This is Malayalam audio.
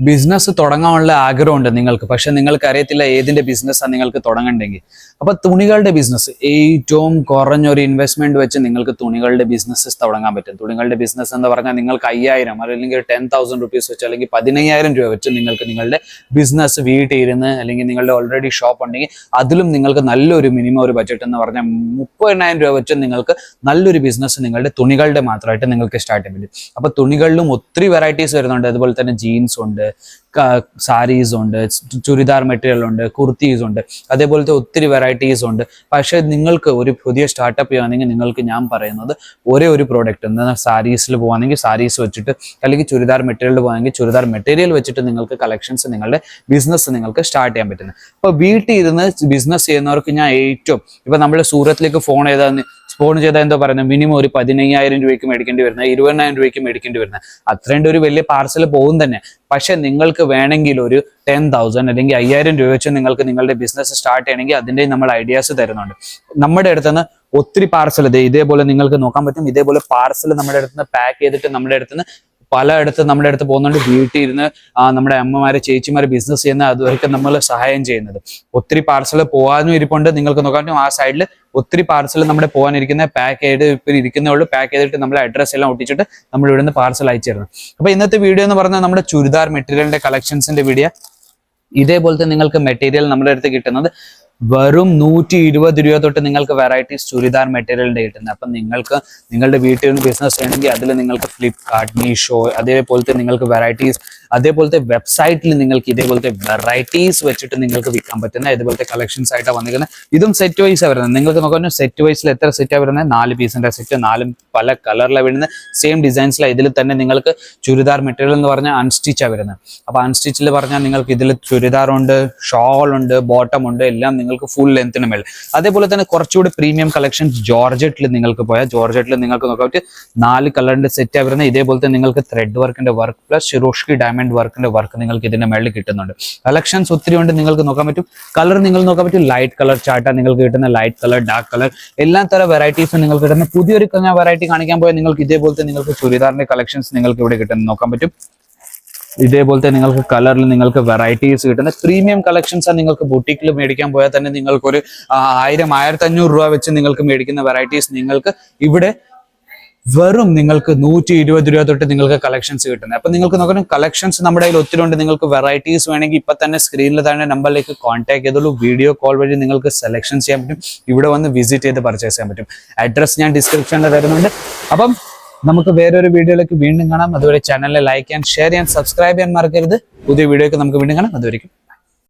ബിസിനസ് തുടങ്ങാനുള്ള ആഗ്രഹമുണ്ട് നിങ്ങൾക്ക്. പക്ഷെ നിങ്ങൾക്ക് അറിയത്തില്ല ഏതിന്റെ ബിസിനസ്സാണ് നിങ്ങൾക്ക് തുടങ്ങണ്ടെങ്കിൽ. അപ്പൊ തുണികളുടെ ബിസിനസ് ഏറ്റവും കുറഞ്ഞൊരു ഇൻവെസ്റ്റ്മെന്റ് വെച്ച് നിങ്ങൾക്ക് തുണികളുടെ ബിസിനസ് തുടങ്ങാൻ പറ്റും. തുണികളുടെ ബിസിനസ് എന്ന് പറഞ്ഞാൽ നിങ്ങൾക്ക് അയ്യായിരം അല്ലെങ്കിൽ ടെൻ തൗസൻഡ് റുപ്പീസ് വെച്ച് അല്ലെങ്കിൽ പതിനയ്യായിരം രൂപ വെച്ച് നിങ്ങൾക്ക് നിങ്ങളുടെ ബിസിനസ് വീട്ടിൽ ഇരുന്ന് അല്ലെങ്കിൽ നിങ്ങളുടെ ഓൾറെഡി ഷോപ്പ് ഉണ്ടെങ്കിൽ അതിലും നിങ്ങൾക്ക് നല്ലൊരു മിനിമം ഒരു ബഡ്ജറ്റ് എന്ന് പറഞ്ഞാൽ മുപ്പതിനായിരം രൂപ വെച്ച് നിങ്ങൾക്ക് നല്ലൊരു ബിസിനസ് നിങ്ങളുടെ തുണികളുടെ മാത്രമായിട്ട് നിങ്ങൾക്ക് സ്റ്റാർട്ട് ചെയ്യാൻ പറ്റും. അപ്പൊ തുണികളിലും ഒത്തിരി വെറൈറ്റീസ് വരുന്നുണ്ട്. അതുപോലെ തന്നെ ജീൻസ് ഉണ്ട് സാരീസ് ഉണ്ട് ചുരിദാർ മെറ്റീരിയൽ ഉണ്ട് കുർത്തീസ് ഉണ്ട് അതേപോലത്തെ ഒത്തിരി വെറൈറ്റീസ് ഉണ്ട്. പക്ഷേ നിങ്ങൾക്ക് ഒരു പുതിയ സ്റ്റാർട്ടപ്പ് ചെയ്യുകയാണെങ്കിൽ നിങ്ങൾക്ക് ഞാൻ പറയുന്നത് ഒരേ ഒരു പ്രോഡക്റ്റ് എന്താ സാരീസിൽ പോകുകയാണെങ്കിൽ സാരീസ് വെച്ചിട്ട് അല്ലെങ്കിൽ ചുരിദാർ മെറ്റീരിയൽ പോകുകയാണെങ്കിൽ ചുരിദാർ മെറ്റീരിയൽ വെച്ചിട്ട് നിങ്ങൾക്ക് കളക്ഷൻസ് നിങ്ങളുടെ ബിസിനസ് നിങ്ങൾക്ക് സ്റ്റാർട്ട് ചെയ്യാൻ പറ്റുന്നത്. അപ്പോൾ വീട്ടിൽ ഇരുന്ന് ബിസിനസ് ചെയ്യുന്നവർക്ക് ഞാൻ ഏറ്റവും ഇപ്പൊ നമ്മൾ സൂറത്തിലേക്ക് ഫോൺ ചെയ്താൽ ഫോൺ ചെയ്താൽ എന്തോ പറയുന്നത്? മിനിമം ഒരു പതിനയ്യായിരം രൂപയ്ക്ക് മേടിക്കേണ്ടി വരുന്നത് ഇരുപതിനായിരം രൂപയ്ക്ക് മേടിക്കേണ്ടി വരുന്നത്. അത്രയും ഒരു വലിയ പാർസൽ പോകും തന്നെ. പക്ഷെ നിങ്ങൾക്ക് വേണമെങ്കിൽ ഒരു ടെൻ തൗസൻഡ് അല്ലെങ്കിൽ അയ്യായിരം രൂപ വെച്ച് നിങ്ങൾക്ക് നിങ്ങളുടെ ബിസിനസ് സ്റ്റാർട്ട് ചെയ്യണമെങ്കിൽ അതിന്റെ നമ്മൾ ഐഡിയാസ് തരുന്നുണ്ട്. നമ്മുടെ അടുത്തുനിന്ന് ഒത്തിരി പാർസൽ ഇതേപോലെ നിങ്ങൾക്ക് നോക്കാൻ പറ്റും. ഇതേപോലെ പാർസൽ നമ്മുടെ അടുത്തുനിന്ന് പാക്ക് ചെയ്തിട്ട് നമ്മുടെ അടുത്തുനിന്ന് പലയിടത്ത് നമ്മുടെ അടുത്ത് പോകുന്നുണ്ട്. വീട്ടിൽ ഇരുന്ന് നമ്മുടെ അമ്മമാരെ ചേച്ചിമാരെ ബിസിനസ് ചെയ്യുന്ന അതുവരെയൊക്കെ നമ്മൾ സഹായം ചെയ്യുന്നത്. ഒത്തിരി പാർസൽ പോകാനും ഇരിപ്പുണ്ട്. നിങ്ങൾക്ക് നോക്കാൻ ആ സൈഡിൽ ഒത്തിരി പാർസൽ നമ്മുടെ പോകാനിരിക്കുന്ന പാക്ക് ചെയ്ത് ഇപ്പം ഇരിക്കുന്നേ ഉള്ളൂ. പാക്ക് ചെയ്തിട്ട് നമ്മുടെ അഡ്രസ് എല്ലാം ഒട്ടിച്ചിട്ട് നമ്മൾ ഇവിടെ നിന്ന് പാർസൽ അയച്ചു തരുന്നു അപ്പൊ ഇന്നത്തെ വീഡിയോ എന്ന് പറഞ്ഞാൽ നമ്മുടെ ചുരിദാർ മെറ്റീരിയലിന്റെ കളക്ഷൻസിന്റെ വീഡിയോ ഇതേപോലത്തെ നിങ്ങൾക്ക് മെറ്റീരിയൽ നമ്മുടെ അടുത്ത് കിട്ടുന്നത് വെറും നൂറ്റി ഇരുപത് രൂപ തൊട്ട് നിങ്ങൾക്ക് വെറൈറ്റീസ് ചുരിദാർ മെറ്റീരിയലിന്റെ കിട്ടുന്നത്. അപ്പം നിങ്ങൾക്ക് നിങ്ങളുടെ വീട്ടിൽ നിന്ന് ബിസിനസ് ചെയ്യണമെങ്കിൽ അതിൽ നിങ്ങൾക്ക് ഫ്ലിപ്കാർട്ട് മീഷോ അതേപോലത്തെ നിങ്ങൾക്ക് വെറൈറ്റീസ് അതേപോലത്തെ വെബ്സൈറ്റിൽ നിങ്ങൾക്ക് ഇതേപോലത്തെ വെറൈറ്റീസ് വെച്ചിട്ട് നിങ്ങൾക്ക് വിൽക്കാൻ പറ്റുന്ന ഇതുപോലത്തെ കളക്ഷൻസ് ആയിട്ടാണ് വന്നിരിക്കുന്നത്. ഇതും സെറ്റ് വൈസ് വരുന്നത്. നിങ്ങൾക്ക് നോക്കാൻ സെറ്റ് വൈസിൽ എത്ര സെറ്റാണ് വരുന്നത്? നാല് പീസിന്റെ സെറ്റ് നാലും പല കളറിലാണ് വരുന്നത്. സെയിം ഡിസൈൻസിലാണ് ഇതിൽ തന്നെ നിങ്ങൾക്ക് ചുരിദാർ മെറ്റീരിയൽ എന്ന് പറഞ്ഞാൽ അൺസ്റ്റിച്ചാണ് വരുന്നത്. അപ്പോൾ അൺസ്റ്റിച്ചിൽ പറഞ്ഞാൽ നിങ്ങൾക്ക് ഇതിൽ ചുരിദാർ ഉണ്ട് ഷോൾ ഉണ്ട് ബോട്ടം ഉണ്ട് എല്ലാം നിങ്ങൾക്ക് ഫുൾ ലെങ്ത്തിന് മേൽ അതേപോലെ തന്നെ കുറച്ചുകൂടി പ്രീമിയം കളക്ഷൻസ് ജോർജറ്റിൽ നിങ്ങൾക്ക് പോയാൽ ജോർജറ്റിൽ നിങ്ങൾക്ക് നോക്കാൻ പറ്റും നാല് കളറിന്റെ സെറ്റ് വരുന്നത്. തന്നെ നിങ്ങൾക്ക് ത്രെഡ് വർക്കിന്റെ വർക്ക് പ്ലസ് ഷിറോഷ്കി ഡയമണ്ട് വർക്കിന്റെ വർക്ക് നിങ്ങൾക്ക് ഇതിന്റെ മേളിൽ കിട്ടുന്നുണ്ട്. കളക്ഷൻസ് ഒത്തിരി ഉണ്ട് നിങ്ങൾക്ക് നോക്കാൻ പറ്റും. കളർ നിങ്ങൾ നോക്കാൻ പറ്റും. ലൈറ്റ് കളർ ചാട്ട നിങ്ങൾക്ക് കിട്ടുന്ന ലൈറ്റ് കളർ ഡാർക്ക് കളർ എല്ലാ തരം വെറൈറ്റീസും നിങ്ങൾക്ക് കിട്ടുന്ന പുതിയൊരു വെറൈറ്റി കാണിക്കാൻ പോയാൽ നിങ്ങൾക്ക് ഇതേപോലത്തെ നിങ്ങൾക്ക് ചുരിദാറിന്റെ കളക്ഷൻസ് നിങ്ങൾക്ക് ഇവിടെ കിട്ടുന്ന നോക്കാൻ പറ്റും. ഇതേപോലത്തെ നിങ്ങൾക്ക് കളറിൽ നിങ്ങൾക്ക് വെറൈറ്റീസ് കിട്ടുന്ന പ്രീമിയം കളക്ഷൻസ് നിങ്ങൾക്ക് ബുട്ടീക്കിൽ മേടിക്കാൻ പോയാൽ തന്നെ നിങ്ങൾക്ക് ഒരു ആയിരം ആയിരത്തി അഞ്ഞൂറ് രൂപ വെച്ച് നിങ്ങൾക്ക് മേടിക്കുന്ന വെറൈറ്റീസ് നിങ്ങൾക്ക് ഇവിടെ വെറും നിങ്ങൾക്ക് നൂറ്റി ഇരുപത് രൂപ തൊട്ട് നിങ്ങൾക്ക് കളക്ഷൻസ് കിട്ടുന്നത്. അപ്പൊ നിങ്ങൾക്ക് നോക്കണം കളക്ഷൻസ് നമ്മുടെ കയ്യിൽ ഒത്തിരി ഉണ്ട് നിങ്ങൾക്ക് വെറൈറ്റീസ് വേണമെങ്കിൽ ഇപ്പൊ തന്നെ സ്ക്രീനിൽ തന്നെ നമ്പറിലേക്ക് കോൺടാക്ട് ചെയ്തോളൂ. വീഡിയോ കോൾ വഴി നിങ്ങൾക്ക് സെലക്ഷൻ ചെയ്യാൻ പറ്റും. ഇവിടെ വന്ന് വിസിറ്റ് ചെയ്ത് പർച്ചേസ് ചെയ്യാൻ പറ്റും. അഡ്രസ് ഞാൻ ഡിസ്ക്രിപ്ഷനിൽ തരുന്നുണ്ട്. അപ്പം നമുക്ക് വേറൊരു വീഡിയോയിലേക്ക് വീണ്ടും കാണാം. അതുവരെ ചാനലിൽ ലൈക്ക് ചെയ്യാൻ ഷെയർ ചെയ്യാൻ സബ്സ്ക്രൈബ് ചെയ്യാൻ മറക്കരുത്. പുതിയ വീഡിയോക്ക് നമുക്ക് വീണ്ടും കാണാം. അതുവരെയും